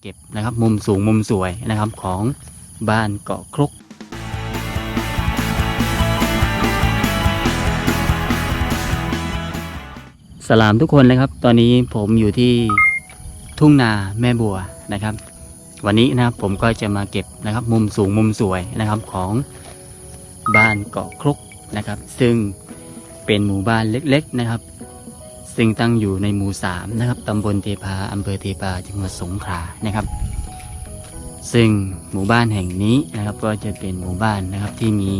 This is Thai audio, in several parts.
เก็บนะครับ มุมสูงมุมสวยนะครับของบ้านเกาะครกสลามทุกคนนะครับ ตอนนี้ผมอยู่ที่ทุ่งนาแม่บัวนะครับ วันนี้นะครับผมก็จะมาเก็บนะครับ มุมสูงมุมสวยนะครับของบ้านเกาะครกนะครับ ซึ่งเป็นหมู่บ้านเล็ก ๆ นะครับ ซึ่งตั้งอยู่ในหมู่สามนะครับตำบลเทพาอำเภอเทพาจังหวัดสงขลานะครับ ซึ่งหมู่บ้านแห่งนี้นะครับก็จะเป็นหมู่บ้านนะครับที่มี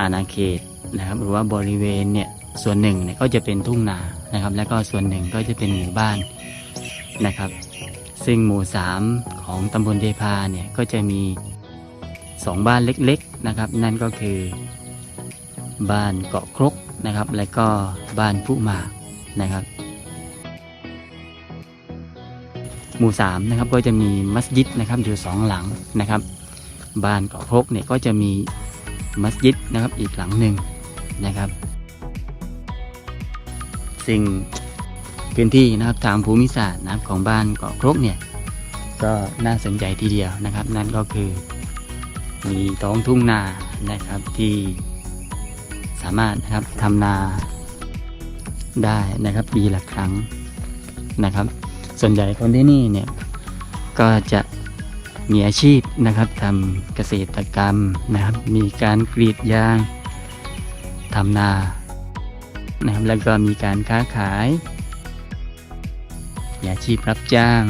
อาณาเขตนะครับ หรือว่าบริเวณเนี่ยส่วนหนึ่งเนี่ยก็จะเป็นทุ่งนานะครับ แล้วก็ส่วนหนึ่งก็จะเป็นหมู่บ้านนะครับ ซึ่งหมู่สามของตำบลเทพาเนี่ยก็จะมีสองบ้านเล็กๆนะครับ นั่นก็คือบ้านเกาะครกนะครับ และก็บ้านผู้หมาก นะครับ หมู่สามนะครับก็จะมีมัสยิดนะครับอยู่สองหลังนะครับ บ้านเกาะครกเนี่ยก็จะมีมัสยิดนะครับอีกหลังหนึ่งนะครับซึ่งพื้นที่นะครับทางภูมิศาสตร์นะครับของบ้านเกาะครกเนี่ยก็น่าสนใจทีเดียวนะครับ นั่นก็คือมีท้องทุ่งนานะครับที่สามารถนะครับทำนา ได้นะครับ ปีละครั้งนะครับ ส่วนใหญ่คนที่นี่เนี่ยก็จะมีอาชีพนะครับทำเกษตรกรรมนะครับ มีการกรีดยางทำนานะครับแล้วก็มีการค้าขายอาชีพรับจ้าง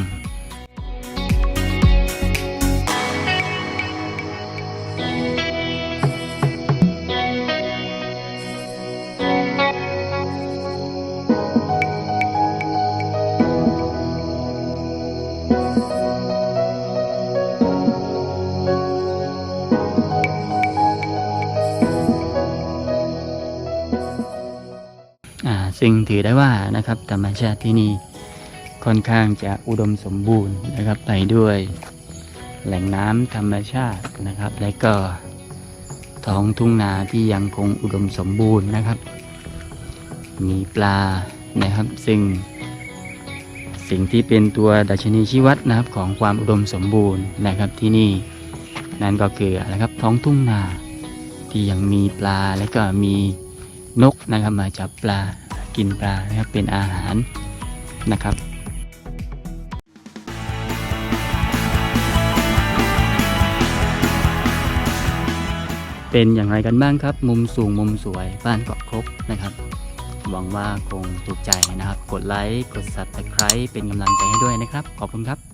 ซึ่งถือได้ว่านะครับธรรมชาติที่นี่ค่อนข้างจะอุดมสมบูรณ์นะครับไปด้วยแหล่งน้ำธรรมชาตินะครับ และก็ท้องทุ่งนาที่ยังคงอุดมสมบูรณ์นะครับ มีปลานะครับ ซึ่ง สิ่งที่เป็นตัวดัชนีชี้วัดนะครับของความอุดมสมบูรณ์นะครับที่นี่นั่นก็คืออะไรครับท้องทุ่งนาที่ยังมีปลาและก็มี นกนะครับมาจับปลากินปลานะครับเป็นอาหารนะครับเป็นอย่างไรกันบ้างครับ มุมสูงมุมสวยบ้านเกาะครบนะครับ หวังว่าคงถูกใจนะครับ กดไลค์ กด subscribe เป็นกำลังใจให้ด้วยนะครับ ขอบคุณครับ